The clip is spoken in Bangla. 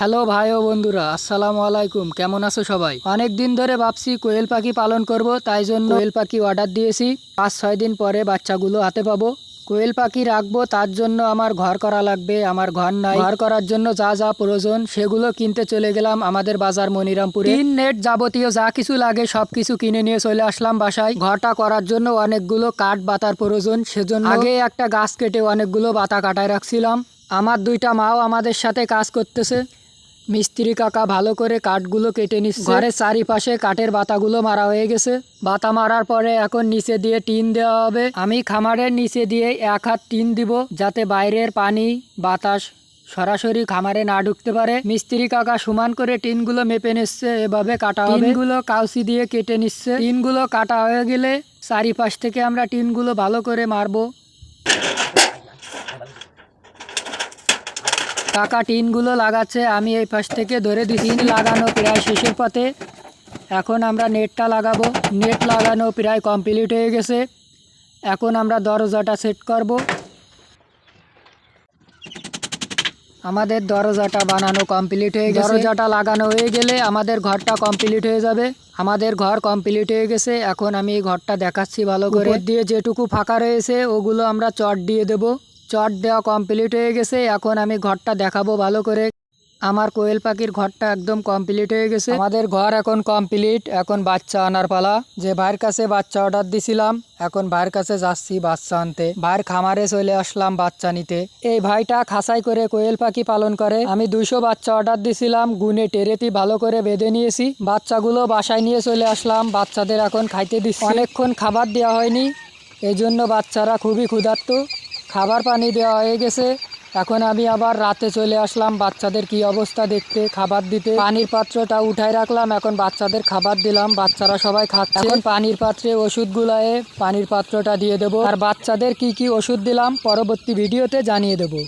হ্যালো ভাই ও বন্ধুরা, আসসালামু আলাইকুম। কেমন আছো সবাই? অনেক দিন ধরে ভাবছি কোয়েল পাখি পালন করব, তাই জন্য কোয়েল পাখি অর্ডার দিয়েছি। পাঁচ, ছয় দিন পরে বাচ্চাগুলো হাতে পাবো। কোয়েল পাখি রাখব, তার জন্য আমার ঘর করা লাগবে, আমার ঘর নাই। ঘর করার জন্য যা যা প্রয়োজন, সেগুলো কিনতে চলে গেলাম আমাদের বাজার মনিরামপুরে। টিন নেট যাবতীয় যা কিছু লাগে সব কিছু কিনে নিয়ে চলে আসলাম বাসায়। ঘরটা করার জন্য অনেকগুলো কাঠ বাতার প্রয়োজন, সেজন্য আগে একটা গাছ কেটে অনেকগুলো বাতা কাটায় রাখছিলাম। আমার দুইটা মাও আমাদের সাথে কাজ করতেছে। মিস্ত্রি কাকা ভালো করে কাঠগুলো কেটে নিচ্ছে। ঘরের চারিপাশে কাঠের বাতাগুলো মারা হয়ে গেছে। বাতা মারার পরে এখন নিচে দিয়ে টিন দেওয়া হবে। আমি খামারের নিচে দিয়ে এক হাত টিন দিব যাতে বাইরের পানি, বাতাস সরাসরি খামারে না ঢুকতে পারে। মিস্ত্রি কাকা সমান করে টিনগুলো মেপে নিচ্ছে। এভাবে কাটা হবে। টিনগুলো কাউসি দিয়ে কেটে নিচ্ছে। টিনগুলো কাটা হয়ে গেলে চারিপাশ থেকে আমরা টিনগুলো ভালো করে মারবো। কাকা টিনগুলো লাগাচ্ছে, আমি এই পাশ থেকে ধরে দিই টিন লাগানো প্রায় শেষের পথে। এখন আমরা নেটটা লাগাবো। নেট লাগানো প্রায় কমপ্লিট হয়ে গেছে। এখন আমরা দরজাটা সেট করব। আমাদের দরজাটা বানানো কমপ্লিট হয়ে গেছে। দরজাটা লাগানো হয়ে গেলে আমাদের ঘরটা কমপ্লিট হয়ে যাবে। আমাদের ঘর কমপ্লিট হয়ে গেছে। এখন আমি ঘরটা দেখাচ্ছি ভালো করে। দিয়ে যেটুকু ফাঁকা রয়েছে, ওগুলো আমরা চট দিয়ে দেব। চট দেওয়া কমপ্লিট হয়ে গেছে। এখন আমি ঘরটা দেখাবো ভালো করে। আমার কোয়েল পাখির ঘরটা একদম কমপ্লিট হয়ে গেছে। আমাদের ঘর এখন কমপ্লিট এখন বাচ্চা আনার পালা। যে ভাইয়ের কাছে বাচ্চা অর্ডার দিছিলাম, এখন ভাইয়ের কাছে যাচ্ছি বাচ্চা আনতে। ভাইয়ের খামারে চলে আসলাম বাচ্চা নিতে। এই ভাইটা খাসাই করে কোয়েল পাখি পালন করে। আমি দুইশো বাচ্চা অর্ডার দিছিলাম, গুনে টেরেতি ভালো করে বেঁধে নিয়েছি। বাচ্চাগুলো বাসায় নিয়ে চলে আসলাম। বাচ্চাদের এখন খাইতে দিচ্ছি অনেকক্ষণ খাবার দেওয়া হয়নি। এই জন্য বাচ্চারা খুবই ক্ষুধার্ত। খাবার পানি দেওয়া হয়ে গেছে। এখন আমি আবার রাতে চলে আসলাম বাচ্চাদের কি অবস্থা দেখতে, খাবার দিতে। পানির পাত্রটা উঠায় রাখলাম, এখন বাচ্চাদের খাবার দিলাম, বাচ্চারা সবাই খাচ্ছে। এখন পানির পাত্রে ওষুধ গুলায়ে পানির পাত্রটা দিয়ে দেবো। আর বাচ্চাদের কি কি ওষুধ দিলাম, পরবর্তী ভিডিওতে জানিয়ে দেবো।